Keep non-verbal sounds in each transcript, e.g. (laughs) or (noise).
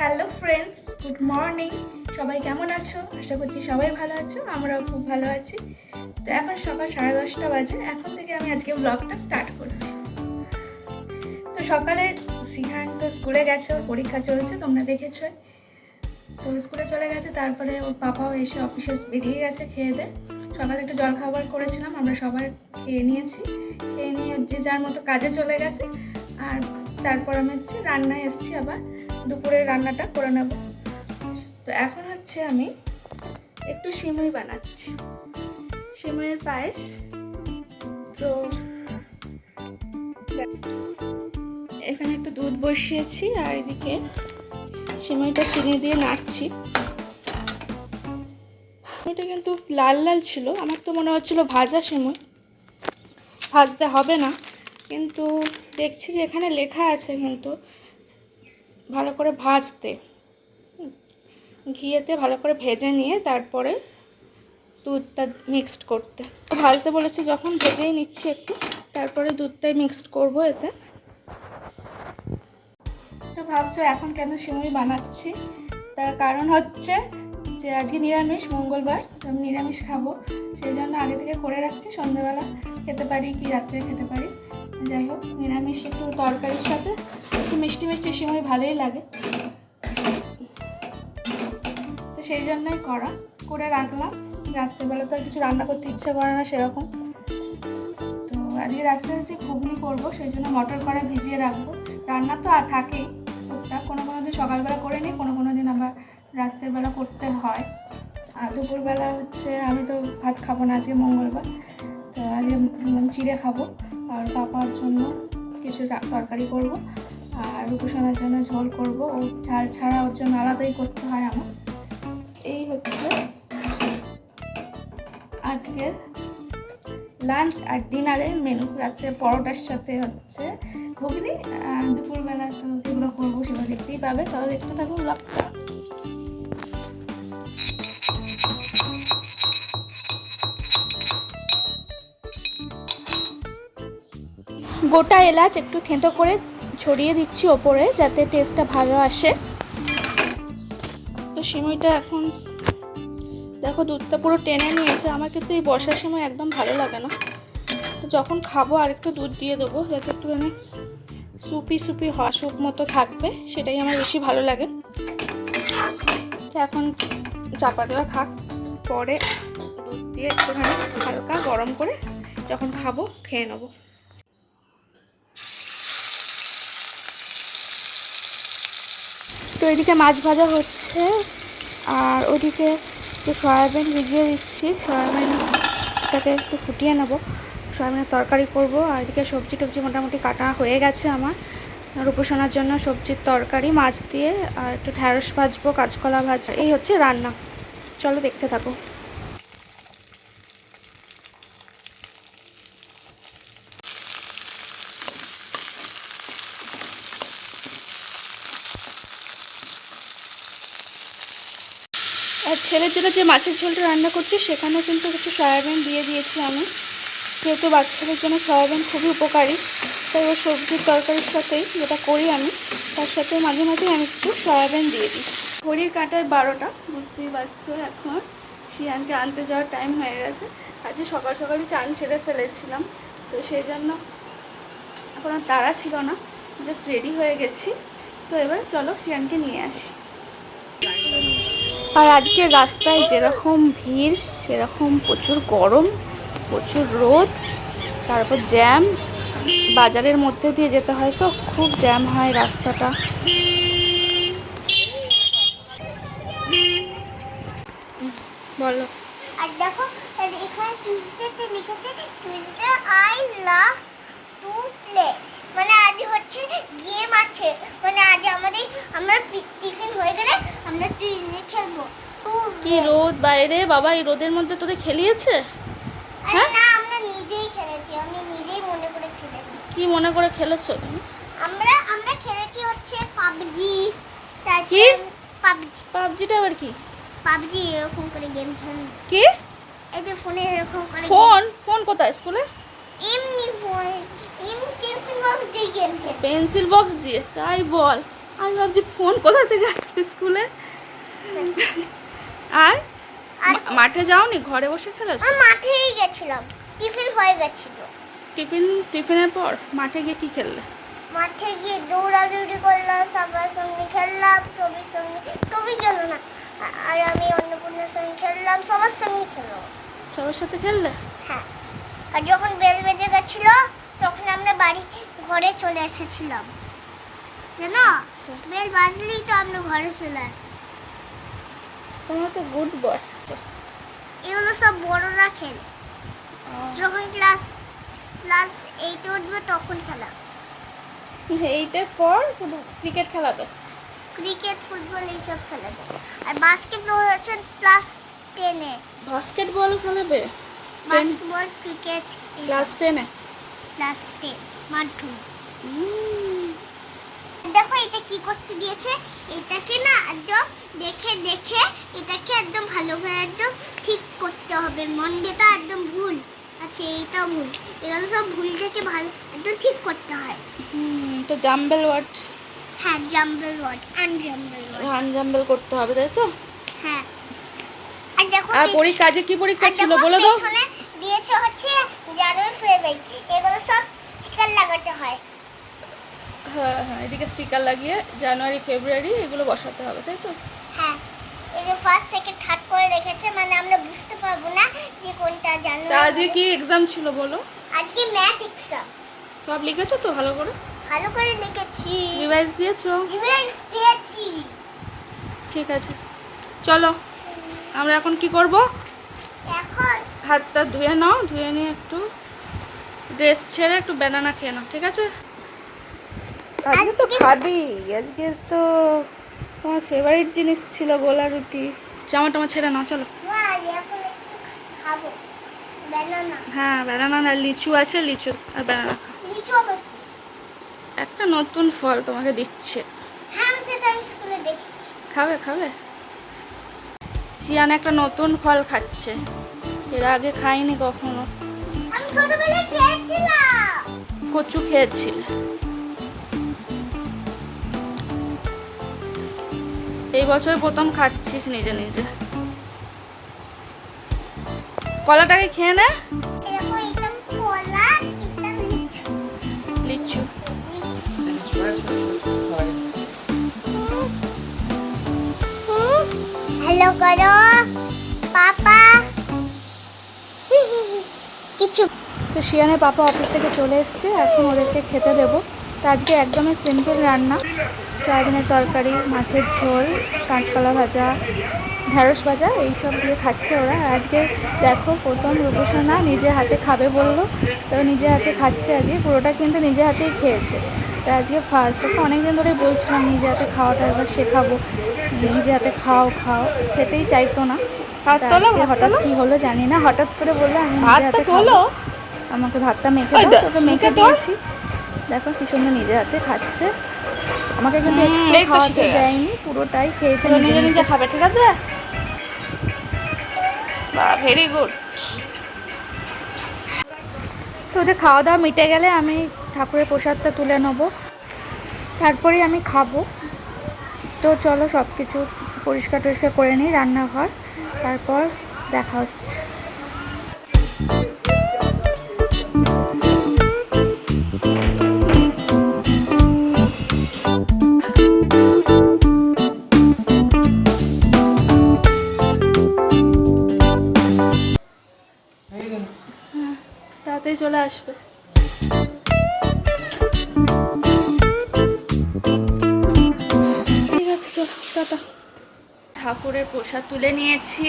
Hello friends good morning সবাই কেমন আছো? আশা করছি সবাই ভালো আছো, আমরাও খুব ভালো আছি। তো এখন সকাল সাড়ে দশটা বাজে, এখন থেকে আমি আজকে ব্লগটা স্টার্ট করছি। তো সকালে সিহান তো স্কুলে গেছে, ওর পরীক্ষা চলছে, তোমরা দেখেছ। তো স্কুলে চলে গেছে, তারপরে ওর পাপাও এসে অফিসে বেরিয়ে গেছে খেয়ে দে। সকালে একটু জল খাবার করেছিলাম, আমরা সবাই খেয়ে নিয়েছি। খেয়ে নিয়ে যে যার মতো কাজে চলে গেছে, আর তারপর আমি হচ্ছে রান্নায় এসেছি আবার। দুপুরের রান্নাটা করে নেব। তো এখন হচ্ছে আমি একটু সিমই বানাচ্ছি। সিমইয়ের পায়েস। তো এখানে একটু দুধ বসিয়েছি আর এদিকে সিমইটা চিনি দিয়ে নাড়ছি। এটা কিন্তু লাল লাল ছিল। আমার তো মনে হচ্ছিল ভাজা সিমই। ভাজতে হবে না। কিন্তু দেখছি যে এখানে লেখা আছে কিন্তু ভালো করে ভাজতে ঘিয়েতে ভালো করে ভেজে নিয়ে তারপরে দুধটা মিক্সড করতে। ভাজতে বলেছি যখন, ভেজেই নিচ্ছি একটু, তারপরে দুধটাই মিক্সড করব এতে। তো ভাবছ এখন কেন সিমই বানাচ্ছি? তার কারণ হচ্ছে যে আজকে নিরামিষ, মঙ্গলবার আমি নিরামিষ খাব। সেই জন্য আগে থেকে করে রাখছি সন্ধ্যাবেলা খেতে পারি কি রাত্রে খেতে পারি। যাই হোক, নিরামিষ একটু তরকারির সাথে, একটু মিষ্টি মিষ্টি সময় ভালোই লাগে। তো সেই জন্যই করা, করে রাখলাম। রাত্রেবেলা তো কিছু রান্না করতে ইচ্ছে করে না সেরকম। তো আজকে রাত্রে হচ্ছে ঘুগনি করব, সেই জন্য মটর কড়া ভিজিয়ে রাখব। রান্না তো আর থাকেই টুকটাক কোনো কোনো দিন সকালবেলা করে নিই, কোনো কোনো দিন আবার রাত্রের বেলা করতে হয়। আর দুপুরবেলা হচ্ছে আমি তো ভাত খাব না, আজকে মঙ্গলবার। তো আজকে চিড়ে খাব। আর পাপার জন্য কিছু তরকারি করব, আর রূপসানার জন্য ঝোল করব। ও ঝাল ছাড়া ওর জন্য আলাদাই করতে হয় আমার। এই হচ্ছে আজকের লাঞ্চ আর ডিনারের মেনু রাত্রে পরোটার সাথে হচ্ছে ঘুগনি দুপুরবেলা তো যেগুলো করব সেগুলো দেখতেই পাবে। তাও দেখতে থাকো ব্লগটা গোটা এলাচ একটু থেঁতো করে ছড়িয়ে দিচ্ছি ওপরে যাতে টেস্টটা ভালো আসে। তো সিমইটা এখন, দেখো দুধটা পুরো টেনে নিয়েছে আমার কিন্তু এই বর্ষার সময় একদম ভালো লাগে না। তো যখন খাব আর একটু দুধ দিয়ে দেবো, যাতে একটুখানি সুপি সুপি হওয়া স্যুপ মতো থাকবে, সেটাই আমার বেশি ভালো লাগে। তো এখন চাপাগুলো থাক, পরে দুধ দিয়ে একটুখানি হালকা গরম করে যখন খাব, খেয়ে নেব। তো এদিকে মাছ ভাজা হচ্ছে, আর ওদিকে একটু সয়াবিন ভিজিয়ে দিচ্ছি। সয়াবিনটাকে একটু ফুটিয়ে নেব। সয়াবিনের তরকারি করব, আর এদিকে সবজি টবজি মোটামুটি কাটা হয়ে গেছে আমার। রূপসোনার জন্য সবজির তরকারি, মাছ দিয়ে, আর একটু ঢ্যাঁড়স ভাজবো, কাঁচকলা ভাজা, এই হচ্ছে রান্না। চলো দেখতে থাকো। আর ছেলের জন্য যে মাছের ঝোলটা রান্না করছি, সেখানেও কিন্তু একটু সয়াবিন দিয়ে দিয়েছি আমি। যেহেতু বাচ্চাদের জন্য সয়াবিন খুবই উপকারী, তাই ওই সবজির তরকারির সাথেই যেটা করি আমি, তার সাথে মাঝে মাঝে আমি একটু সয়াবিন দিয়ে দিই। ঘড়ির কাঁটায় বারোটা, বুঝতেই পারছ এখন। শিয়ানকে আনতে যাওয়ার টাইম হয়ে গেছে। আজকে সকাল সকালই চান সেরে ফেলেছিলাম, তো সেই জন্য এখন তাড়া ছিল না জাস্ট রেডি হয়ে গেছি। তো এবার চলো শিয়ানকে নিয়ে আসি। আর আজকে রাস্তায় যেরকম ভিড় সেরকম প্রচুর গরম প্রচুর রোদ তারপর জ্যাম বাজারের মধ্যে দিয়ে যেতে হয় তো খুব জ্যাম হয় রাস্তাটা। বলো। আর দেখো এখানে টিউসডেতে লিখেছে Tuesday I love to play মানে আজ হচ্ছে গেম আছে। মানে আজ আমাদের আমরা টিফিন হয়ে গেলে আমরা টিউসডে খেলব। কি রোদ বাইরে? বাবা এই রোদের মধ্যে তোদের খেলিয়েছে? হ্যাঁ? না আমরা নিজেই খেলেছি। আমি নিজেই মনে করে খেলেছি। কি মনে করে খেলেছো তুমি? আমরা আমরা খেলেছি হচ্ছে পাবজি কি? পাবজি পাবজিটা আবার কি? পাবজি এরকম করে গেম খেলে কি? এই যে ফোনে এরকম করে ফোন ফোন কোথায়? স্কুলে? এমনি ফোন পেন্সিল বক্স দিয়ে গেম পেন্সিল বক্স দিয়ে? তাই বল। আমি ভাবছি ফোন কোথা থেকে আসবে স্কুলে? আর মাঠে যাওনি? ঘরে বসে আমি মাঠেই গেছিলাম। টিফিন হয়ে গেছিল। টিফিন টিফিনের পর মাঠে গিয়ে কি খেললে? মাঠে গিয়ে দৌড়াদৌড়ি করলাম সবার সঙ্গে খেললাম টবির সঙ্গে টবি গেল না? আর আমি অন্নপূর্ণার সঙ্গে খেললাম সবার সঙ্গে খেললাম। সবার সাথে খেললে? হ্যাঁ। আর যখন বেল বেজে গেছিল তখন আমরা বাড়ি ঘরে চলে এসেছিলাম। জানো? বেল বাজলেই তো আমরা ঘরে চলে আসি। তোমরা তো গুড বয় এগুলো সব বড়রা খেলে। যখন ক্লাস ক্লাস এইটে উঠবে তখন খেলা। এইটার পর ক্রিকেট খেলাবে? ক্রিকেট ফুটবল এইসব খেলাবে। আর বাস্কেটবল হচ্ছে ক্লাস টেনে বাস্কেটবল খেলাবে? বাস্কেটবল ক্রিকেট ক্লাস টেনে ক্লাস টেন মাধ্যমিক দেখো এটা কি করতে দিয়েছে? এটাকে না একদম দেখে দেখে এটাকে একদম ভালো করে একদম ঠিক করতে হবে। মন্ডেটা একদম ভুল। আচ্ছা এইটাও ভুল। এগুলো সব ভুল থেকে ভালো একদম ঠিক করতে হয়। হুম তো জাম্বেল ওয়ার্ড। হ্যাঁ jumble word unjumble word run jumble করতে হবে তাই তো? হ্যাঁ। আর দেখো আর পরীক্ষা আজকে কি পরীক্ষা ছিল? বলে পেছনে দিয়েছে হচ্ছে জানুয়ারি ফেব্রুয়ারি। এগুলো সব স্টিকার লাগাতে হয়। হ্যাঁ হ্যাঁ এদিকে স্টিকার লাগিয়ে জানুয়ারি ফেব্রুয়ারি এগুলো বসাতে হবে তাই তো? হ্যাঁ এই যে ফার্স্ট সেকেন্ড থার্ড করে রেখেছে মানে আমরা বুঝতে পারব না যে কোনটা জানুয়ারি আজকে কি এক্সাম ছিল বলো? আজকে ম্যাথ এক্সাম সব লিখেছো তো ভালো করে? ভালো করে লিখেছি। রিভাইজ দিয়েছ? রিভাইজ দিয়েছি। ঠিক আছে চলো আমরা এখন কি করব? এখন হাতটা ধুয়ে নাও ধুয়ে নিয়ে একটু ড্রেস ছেড়ে একটু ব্যানানা খেয়ে নাও ঠিক আছে? আজকে তো খাবি আজকে তো তোমার ফেভারিট জিনিস ছিল গোলা রুটি। জামা টামা ছেড়ে নাও চলো। মা এখন একটু খাব হ্যাঁ ব্যানানা আর লিচু আছে লিচু আর ব্যানানা একটা নতুন ফল তোমাকে দিচ্ছে। হ্যাঁ খাবে খাবে? শিয়ান একটা নতুন ফল খাচ্ছে। এর আগে খাইনি কখনো। আমি ছোটবেলায় খেয়েছিলাম। কচু খেয়েছিল এই বছর প্রথম খাচ্ছিস নিজে নিজে। কলাটাকে খেয়ে নে। লিচু। হ্যালো করো পাপা। তো শিয়ানের পাপা অফিস থেকে চলে এসছে এখন ওদেরকে খেতে দেবো। তো আজকে একদমই সিম্পল রান্না। সয়াবিনের তরকারি মাছের ঝোল কাঁচকলা ভাজা ঢ্যাঁড়স ভাজা এইসব দিয়ে খাচ্ছে ওরা। আজকে দেখো প্রথম রূপসোনা নিজে হাতে খাবে বলল তো নিজে হাতে খাচ্ছে আজকে পুরোটা কিন্তু নিজে হাতেই খেয়েছে। তো আজকে ফার্স্ট ওকে অনেকদিন ধরে বলছিলাম নিজে হাতে খাওয়াটা একবার শেখাবো। নিজে হাতে খাও খাও খেতেই চাইতো না। হঠাৎ। কি হলো জানি না হঠাৎ করে বলল আমি নিজে হাতে খাব। আমাকে ভাতটা মেখে দাও তোকে মেখে দিয়েছি। দেখো কি সুন্দর নিজে হাতে খাচ্ছে। আমাকে কিন্তু একটু খাওয়াতে দেয়নি পুরোটাই খেয়েছে নিজে নিজে খাবে ঠিক আছে? বা ভেরি গুড তো ওদের খাওয়া দাওয়া মিটে গেলে আমি ঠাকুরের প্রসাদটা তুলে নেব। তারপরেই আমি খাব। তো চলো সব কিছু পরিষ্কার টরিষ্কার করে নিই রান্নাঘর। তারপর দেখা হচ্ছে। আসবে। ঠিক আছে চল টাটা। ঠাকুরের প্রসাদ তুলে নিয়েছি।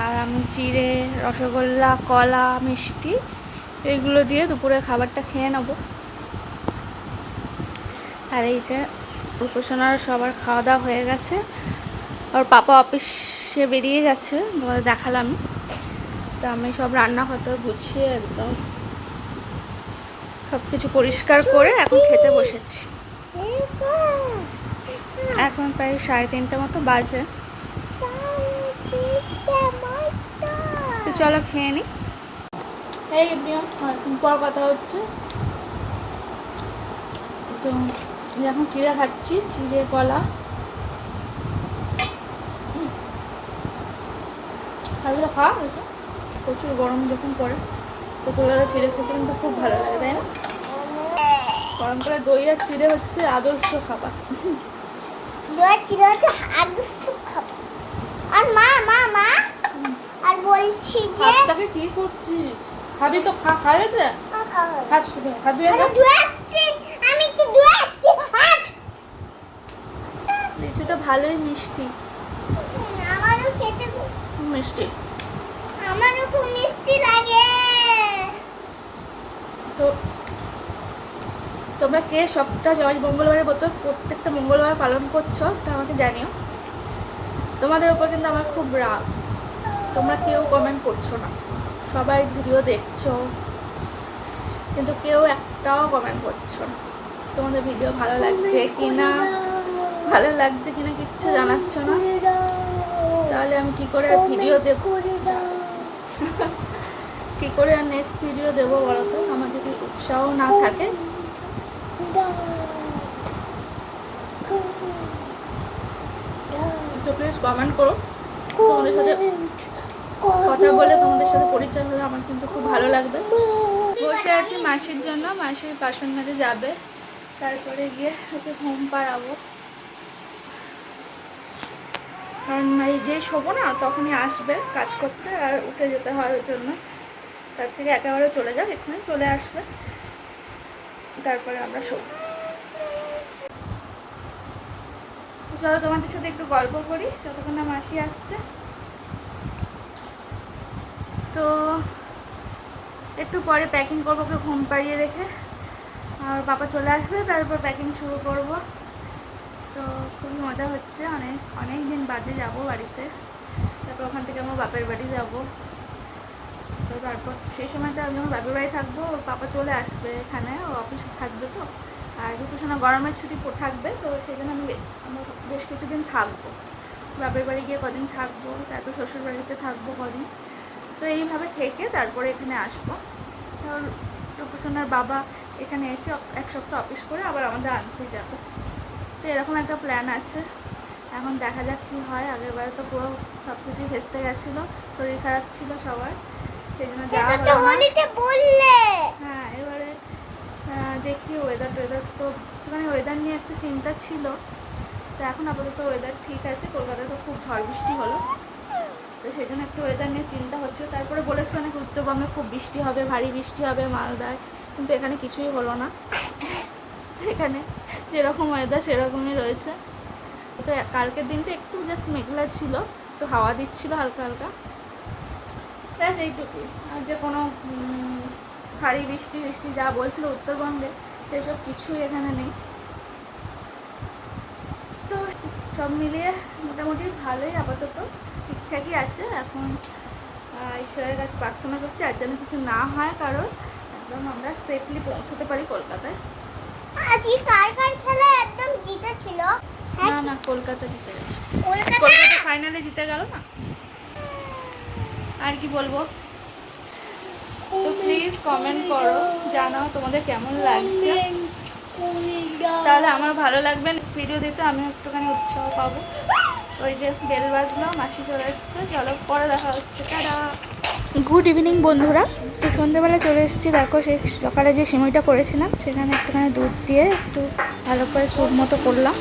আর আমি চিড়ে রসগোল্লা কলা মিষ্টি এগুলো দিয়ে দুপুরে খাবারটা খেয়ে নেব। আর এই যে উপাসনার সবার খাওয়া দাওয়া হয়ে গেছে। আর পাপা অফিসে বেরিয়ে গেছে তোমাদের দেখালাম তা আমি সব রান্না রান্নাঘরটা গুছিয়ে একদম সব কিছু পরিষ্কার করে এখন খেতে বসেছি। এখন প্রায় সাড়ে তিনটে মতো বাজে। তো চলো খেয়ে নি। পর কথা হচ্ছে। তো এখন চিড়ে খাচ্ছি, চিড়ে, কলা। খাবি তো খা প্রচুর গরম যখন পড়ে। তো পরিবারের চিড়ে খেতে কিন্তু খুব ভালো লাগে তাই না? গরমকালে দই আর চিড়ে হচ্ছে আদর্শ খাবার। দোয়া ছিল হচ্ছে আদর্শ খাবার। আর মা মা মা আর বলছি যে হাতটাকে কি করছিস? খাবি তো খা ধুয়ে আরে ধুয়ে আসছি আমি একটু ধুয়ে আসছি হাত লিচুটা ভালোই মিষ্টি। আমারও খেতে খুব খুব মিষ্টি। আমারও খুব মিষ্টি লাগে। তো তোমরা কে সবটা জয় মঙ্গলবারের মতো প্রত্যেকটা মঙ্গলবার পালন করছ তা আমাকে জানিও। তোমাদের উপর কিন্তু আমার খুব রাগ। তোমরা কেউ কমেন্ট করছ না। সবাই ভিডিও দেখছ কিন্তু কেউ একটাও কমেন্ট করছ না। তোমাদের ভিডিও ভালো লাগছে কি না ভালো লাগছে কিনা কিচ্ছু জানাচ্ছ না। তাহলে আমি কি করে ভিডিও দেব? (laughs) কি করে আর নেক্সট ভিডিও দেবো বলো তো? উৎসাহ না থাকে। তো প্লিজ কমেন্ট করো। তোমাদের সাথে কথা বলে তোমাদের সাথে পরিচয় হলে আমার কিন্তু খুব ভালো লাগবে। বসে আছি মাসির জন্য। মাসির বাসন মেজে যাবে। তারপরে গিয়ে ওকে ঘুম পাড়াবো। কারণ এই যে শোবো না, তখনই আসবে কাজ করতে আর উঠে যেতে হয় ওই জন্য। তার থেকে একেবারে চলে যাক এখানে চলে আসবে। তারপরে আমরা শোবো। চলো তোমাদের সাথে একটু গল্প করি, যতক্ষণ না মাসি আসছে। তো একটু পরে প্যাকিং করব, ওকে ঘুম পাড়িয়ে রেখে। আর বাবা চলে আসবে, তারপর প্যাকিং শুরু করব। তো খুবই মজা হচ্ছে, অনেক অনেক দিন বাদে যাব বাড়িতে। তারপর ওখান থেকে আমার বাপের বাড়ি যাব। তারপর সেই সময়টা আমি যখন বাপের বাড়ি থাকব পাপা চলে আসবে এখানে ও অফিসে থাকবে তো। আর দুটো সময় গরমের ছুটি থাকবে তো সেই জন্য আমি আমার বেশ কিছুদিন থাকব। বাপের বাড়ি গিয়ে কদিন থাকব, তারপর শ্বশুর বাড়িতে থাকব কদিন। তো এইভাবে থেকে তারপরে এখানে আসব। রূপসোনার বাবা এখানে এসে এক সপ্তাহ অফিস করে আবার আমাদের আনতে যাবে। তো এরকম একটা প্ল্যান আছে। এখন দেখা যাক কী হয়। আগেরবারে তো পুরো সব কিছুই ভেস্তে গেছিল, শরীর খারাপ ছিল সবার। সেই জন্য যাওয়া বললে। হ্যাঁ এবারে দেখি ওয়েদার টোয়েদার তো একটুখানি ওয়েদার নিয়ে একটু চিন্তা ছিল। তো এখন আপাতত ওয়েদার ঠিক আছে কলকাতায় তো খুব ঝড় বৃষ্টি হলো। তো সেই জন্য একটু ওয়েদার নিয়ে চিন্তা হচ্ছে। তারপরে বলেছিল নাকি উত্তরবঙ্গে খুব বৃষ্টি হবে ভারী বৃষ্টি হবে মালদায় কিন্তু এখানে কিছুই হলো না। এখানে যেরকম ওয়েদার সেরকমই রয়েছে। তো কালকের দিনটা একটু জাস্ট মেঘলা ছিল একটু হাওয়া দিচ্ছিল হালকা হালকা। ব্যাস এইটুকুই আর যে কোনো ভারী বৃষ্টি বৃষ্টি যা বলছিল উত্তরবঙ্গে সেসব কিছুই এখানে নেই। তো সব মিলিয়ে মোটামুটি ভালোই আপাতত। ঠিকঠাকই আছে এখন ঈশ্বরের কাছে প্রার্থনা করছি আর যেন কিছু না হয় কারণ একদম আমরা সেফলি পৌঁছতে পারি কলকাতায়। আজকে কার কার খেলা একদম জিতেছিল না না কলকাতা জিতে গেছে। কলকাতা? ফাইনালে জিতে গেল না? আর কি বলব? তো প্লিজ কমেন্ট করো, জানাও তোমাদের কেমন লাগছে। তাহলে আমার ভালো লাগবে ভিডিও দিতে আমি একটুখানি উৎসাহ পাবো। ওই যে বেল বাজলো, মাসি চলে এসছে। চলো, পরে দেখা হচ্ছে। তারা গুড ইভিনিং বন্ধুরা। তো সন্ধ্যেবেলা চলে এসেছি। দেখো সেই সকালে যে সিমইটা করেছিলাম, সেখানে একটুখানি দুধ দিয়ে একটু ভালো করে স্যুপ মতো করলাম।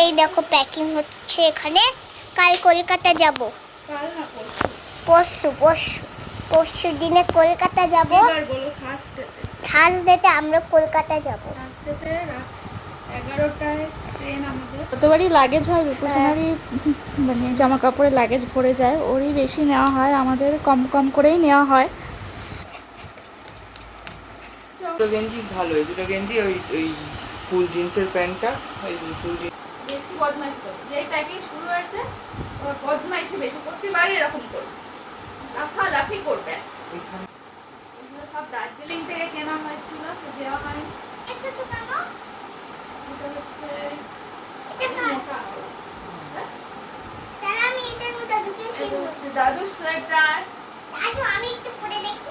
এই দেখো প্যাকিং হচ্ছে এখানে। কাল কলকাতা যাব। পরশু পরশু পরশু দিনে কলকাতা যাব। এবার বলো থার্সডেতে আমরা কলকাতা যাব। যতবারই লাগেজ হয় রূপসোনারই মানে জামা কাপড়ের লাগেজ ভরে যায় ওরই বেশি নেওয়া হয় আমাদের কম কম করেই নেওয়া হয়। দুটো গেঞ্জি ভালো দুটো গেঞ্জি ওই ওই ফুল জিন্সের প্যান্টটা ওই ফুল জিন্স। বেশি বদমাইশি করবে যেই প্যাকিং শুরু হয়েছে ওর বদমাইশি বেশি প্রতিবারই এরকম করবে লাফালাফি করবে। এগুলো সব দার্জিলিং থেকে কেনা হয়েছিল তো দেওয়া হয় এসেছ কেন? এটা হচ্ছে এটা কেন এটা হচ্ছে দাদুর সোয়েটার। দাদু আমি একটু পরে দেখি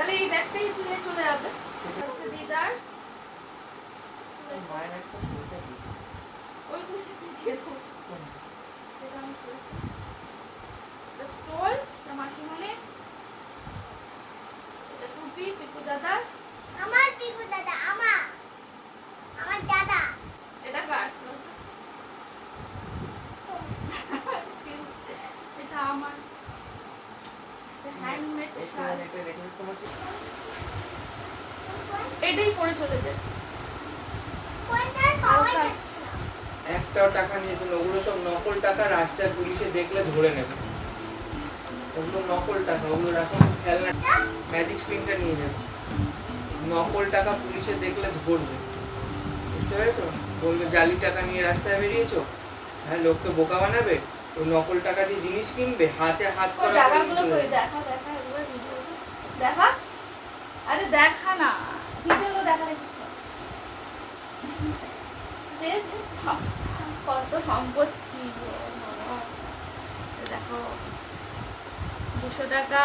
তাহলে এই ব্যাগটাই নিয়ে চলে যাবে। হচ্ছে দিদার। মায়ের একটা সোয়েটার দিই। ওই জিনিসটা দিয়ে দেবো। কোন? আমি করেছি। স্টোল মাসিমণি। এটা টুপি পিকু দাদা। আমার পিকু দাদা আমার। আমার দাদা। এটা কার? (laughs) এটা আমার হ্যান্ডমেড এই শাল এটা রেখে দিতে পারছি? এটাই পরে চলে যায়। একটাও টাকা নিয়ে না ওগুলো সব নকল টাকা রাস্তায় পুলিশে দেখলে ধরে নেবে। ওগুলো নকল টাকা, ওগুলো এখন খেলনা ম্যাজিক স্পিনটা নিয়ে যাবে নকল টাকা পুলিশে দেখলে ধরবে। বুঝতে পেরেছ? বলবে, জালি টাকা নিয়ে রাস্তায় বেরিয়েছো? হ্যাঁ লোককে বোকা বানাবে? ওই নকল টাকা দিয়ে জিনিস কিনবে হাতে হাত ওই করা। দেখা দেখা একবার ভিডিও দেখা? আরে দেখা না ভিডিও দেখা দেখিস (laughs) কত সম্পত্তি দেখো দুশো টাকা।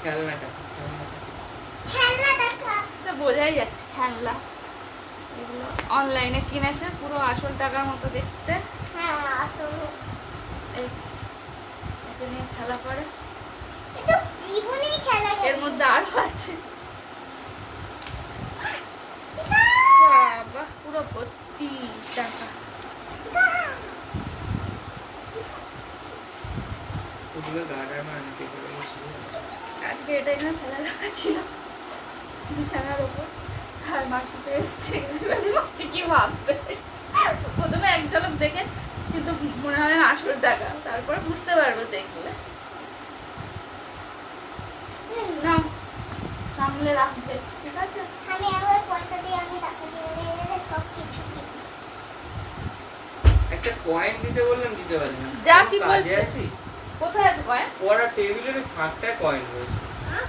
খেলনাটা খেলনাটা। খেলনা দেখা। তো বোঝাই যাচ্ছে খেলনা। এগুলো অনলাইনে কিনেছে পুরো আসল টাকার মতো দেখতে। হ্যাঁ আসলে। এটা নিয়ে খেলা করে। এ খেলা এর মধ্যে আরও আছে। বাবা পুরো ভর্তি টাকা। ওগুলো গার্ডার মারানোতে করে গেছিল? আজকে এটা এখানে ফেলা রাখা ছিল। বিছানার ওপর। আর মাসি তো এসছে মাসি কি ভাববে? প্রথমে এক ঝলক দেখে কিন্তু মনে হয় না আসল টাকা। তারপর বুঝতে পারব দেখলে। হুম, না সামলে রাখবে ঠিক আছে? আমি আবার পয়সা দিয়ে আমি টাকা দিয়ে সব কিছু একটা কয়েন দিতে বললাম দিতে পারলি না যা কি কাজে আছি? কোথায় আছে কয়েন টেবিলের রয়েছে। হ্যাঁ?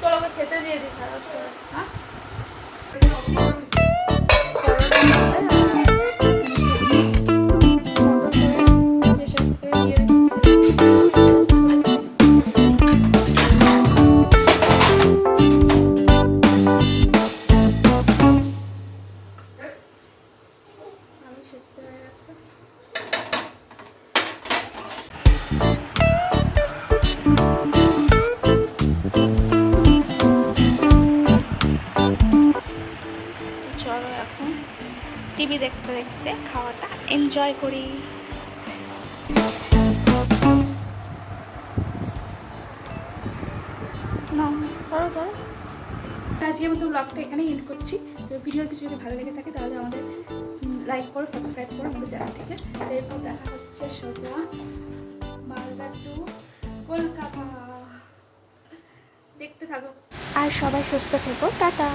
তোর ওকে খেতে দিয়ে দিই হ্যাঁ? টিভি দেখতে দেখতে খাওয়াটা এনজয় করি। আজকে মতো ব্লগটা এখানেই এন্ড করছি। তো ভিডিওর কিছু যদি ভালো লেগে থাকে তাহলে আমাদের লাইক করো সাবস্ক্রাইব করো আমাদের চ্যানেলটিকে এরপর দেখা হচ্ছে সোজা মালদা টু কলকাতা। দেখতে থাকো। আর সবাই সুস্থ থেকো, টাটা।